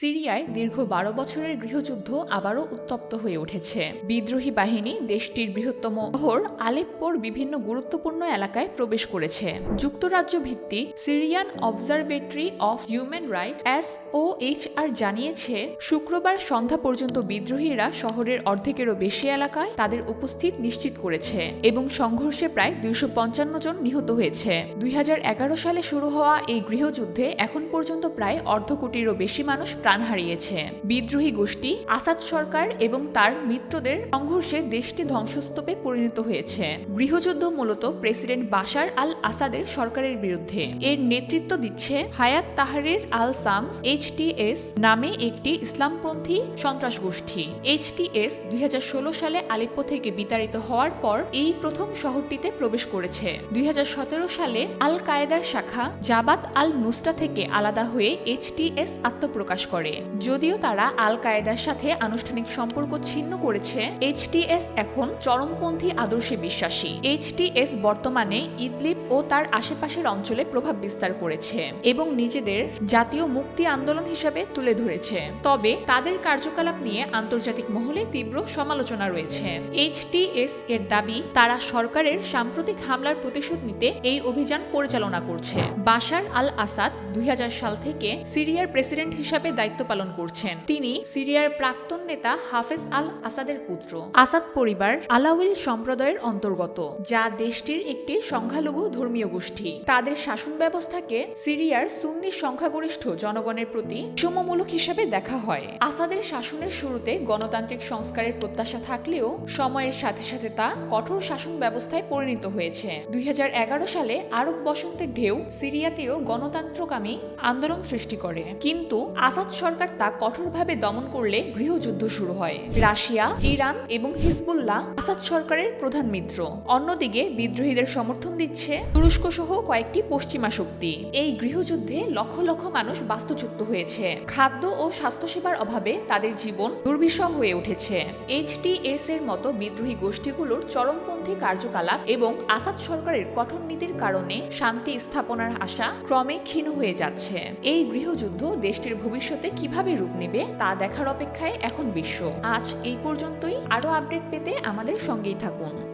সিরিয়ায় দীর্ঘ বারো বছরের গৃহযুদ্ধ আবারও উত্তপ্ত হয়ে উঠেছে। বিদ্রোহী বাহিনী দেশটির বৃহত্তম শহর আলেপ্পোর বিভিন্ন গুরুত্বপূর্ণ এলাকায় প্রবেশ করেছে। যুক্তরাজ্য ভিত্তিক Syrian observatory of human right S O H R জানিয়েছে, শুক্রবার সন্ধ্যা পর্যন্ত বিদ্রোহীরা শহরের অর্ধেকেরও বেশি এলাকায় তাদের উপস্থিত নিশ্চিত করেছে এবং সংঘর্ষে প্রায় দুইশো পঞ্চান্ন জন নিহত হয়েছে। দুই হাজার এগারো সালে শুরু হওয়া এই গৃহযুদ্ধে এখন পর্যন্ত প্রায় অর্ধ কোটিরও বেশি মানুষ প্রাণ হারিয়েছে। বিদ্রোহী গোষ্ঠী, আসাদ সরকার এবং তার মিত্রদের সংঘর্ষে দেশটি ধ্বংসস্তূপে পরিণত হয়েছে। গৃহযুদ্ধ মূলত প্রেসিডেন্ট বাশার আল আসাদের সরকারের বিরুদ্ধে। এর নেতৃত্ব দিচ্ছে হায়াত তাহারির আল সামস এইচটিএস নামে একটি ইসলামপন্থী সন্ত্রাস গোষ্ঠী। এইচটিএস দুই হাজার ষোলো সালে আলেপ্পো থেকে বিতাড়িত হওয়ার পর এই প্রথম শহরটিতে প্রবেশ করেছে। দুই হাজার সতেরো সালে আল কায়েদার শাখা জাবাত আল নুসরা থেকে আলাদা হয়ে এইচটিএস আত্মপ্রকাশ করে। যদিও তারা আল কায়েদার সাথে আনুষ্ঠানিক সম্পর্ক ছিন্ন করেছে এইচটিএস এখন চরমপন্থী আদর্শে বিশ্বাসী। এইচটিএস বর্তমানে ইদলিব ও তার আশেপাশের অঞ্চলে প্রভাব বিস্তার করেছে এবং নিজেদের জাতীয় মুক্তি আন্দোলন হিসাবে তুলে ধরেছে। তবে তাদের কার্যকলাপ নিয়ে আন্তর্জাতিক মহলে তীব্র সমালোচনা রয়েছে। এইচটিএস এর দাবি, তারা সরকারের সাম্প্রতিক হামলার প্রতিশোধ নিতে এই অভিযান পরিচালনা করছে। বাশার আল আসাদ দুই হাজার সাল থেকে সিরিয়ার প্রেসিডেন্ট হিসাবে দায়িত্ব পালন করছেন। তিনি সিরিয়ার প্রাক্তন নেতা হাফেজ আল আসাদের পুত্র। আসাদ পরিবার আলাউল সম্প্রদায়ের অন্তর্গত, যা দেশটির একটি সংখ্যালঘু ধর্মীয় গোষ্ঠী। তাদের শাসন ব্যবস্থাকে সিরিয়ার সুন্নি সংখ্যাগরিষ্ঠ জনগণের প্রতি সমমূলক হিসাবে দেখা হয়। আসাদের শাসনের শুরুতে গণতান্ত্রিক সংস্কারের প্রত্যাশা থাকলেও সময়ের সাথে সাথে তা কঠোর শাসন ব্যবস্থায় পরিণত হয়েছে। দুই হাজার এগারো সালে আরব বসন্তের ঢেউ সিরিয়াতেও গণতন্ত্রকামী আন্দোলন সৃষ্টি করে। কিন্তু আসাদ সরকার তা কঠোরভাবে দমন করলে গৃহযুদ্ধ শুরু হয়। রাশিয়া, ইরান এবং হিজবুল্লাহ আসাদ সরকারের প্রধান মিত্র। অন্যদিকে বিদ্রোহীদের সমর্থন দিচ্ছে তুরস্ক সহ কয়েকটি পশ্চিমা শক্তি। এই গৃহযুদ্ধে লক্ষ লক্ষ মানুষ বাস্তুচ্যুত হয়েছে। খাদ্য ও স্বাস্থ্যসেবার অভাবে তাদের জীবন দুর্বিষহ হয়ে উঠেছে। এইচটিএস এর মতো বিদ্রোহী গোষ্ঠীগুলোর চরমপন্থী কার্যকলাপ এবং আসাদ সরকারের কঠোর নীতির কারণে শান্তি স্থাপনার আশা ক্রমে ক্ষীণ হয়ে যাচ্ছে। এই গৃহযুদ্ধ দেশটির ভবিষ্যতে কীভাবে রূপ নেবে তা দেখার অপেক্ষায় এখন বিশ্ব। আজ এই পর্যন্তই। আরও আপডেট পেতে আমাদের সঙ্গেই থাকুন।